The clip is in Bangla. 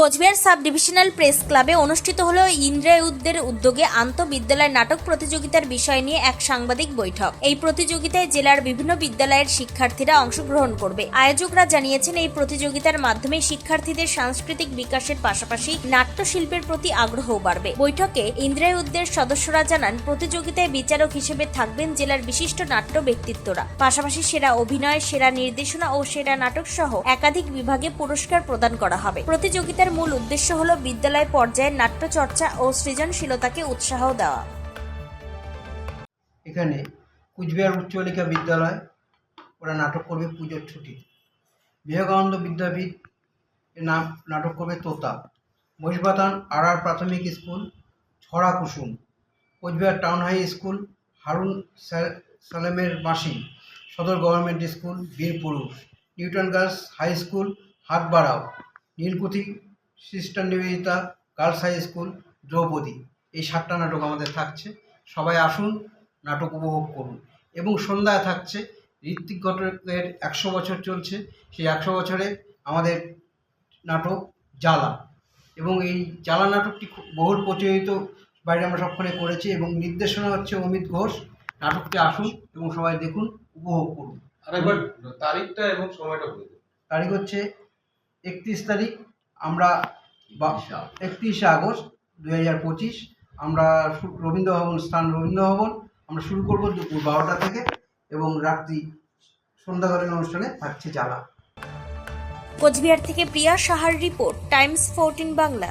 কোচবিহার সাব ডিভিশনাল প্রেস ক্লাবে অনুষ্ঠিত হল ইন্দ্রায়ুদ্ধের উদ্যোগে আন্তঃবিদ্যালয় নাটক প্রতিযোগিতার বিষয় নিয়ে এক সাংবাদিক বৈঠক। এই প্রতিযোগিতায় জেলার বিভিন্ন বিদ্যালয়ের শিক্ষার্থীরা অংশগ্রহণ করবে। আয়োজকরা জানিয়েছেন, এই প্রতিযোগিতার মাধ্যমে শিক্ষার্থীদের সাংস্কৃতিক বিকাশের পাশাপাশি নাট্যশিল্পের প্রতি আগ্রহ বাড়বে। বৈঠকে ইন্দ্রায়ুদ্ধের সদস্যরা জানান, প্রতিযোগিতায় বিচারক হিসেবে থাকবেন জেলার বিশিষ্ট নাট্য ব্যক্তিত্বরা। পাশাপাশি সেরা অভিনয়, সেরা নির্দেশনা ও সেরা নাটক সহ একাধিক বিভাগে পুরস্কার প্রদান করা হবে। প্রতিযোগিতার মূল উদ্দেশ্য হল বিদ্যালয় পর্যায়ে নাট্যচর্চা ও সৃজনশীলতাকে উৎসাহ দেওয়া। এখানে কুচবিহার উচ্চ বালিকা বিদ্যালয়, ওরা নাটক করবে পুজোর ছুটি। বিবেকানন্দ বিদ্যাপীঠ নাম, নাটক করবে তোতা। মহিষবাতান আর আর প্রাথমিক স্কুল, ছড়া কুসুম। Cooch Behar town high school, Harun সালেমের মাসি Sadar government school, Birpurush. Newton girls high school, হাটবাড়াও। Nilkuthi sister Nivedita girls high school Draupadi. এই সাতটা নাটক আমাদের থাকছে। সবাই আসুন নাটক উপভোগ করুন। এবং সন্ধ্যায় থাকছে ঋত্বিক ঘটকের একশো বছর চলছে। সেই একশো বছরে আমাদের নাটক জ্বালা। এবং এই জ্বালা নাটকটি খুব বহুল প্রচলিত বাইরে আমরা সবখানে করেছি এবং নির্দেশনা হচ্ছে অমিত ঘোষ। নাটকটি আসুন এবং সবাই দেখুন উপভোগ করুন। আর একবার তারিখটা এবং সময়টা বলে তারিখ হচ্ছে একত্রিশ তারিখ আমরা একত্রিশে আগস্ট। দু হাজার পঁচিশ আমরা রবীন্দ্রভবন স্থান রবীন্দ্রভবন আমরা শুরু করব দুপুর বারোটা থেকে এবং রাত্রি সন্ধ্যাকালীন অনুষ্ঠানে থাকছে জ্বালা। কোচবিহার থেকে প্রিয়া সাহার রিপোর্ট টাইমস ফোরটিন বাংলা।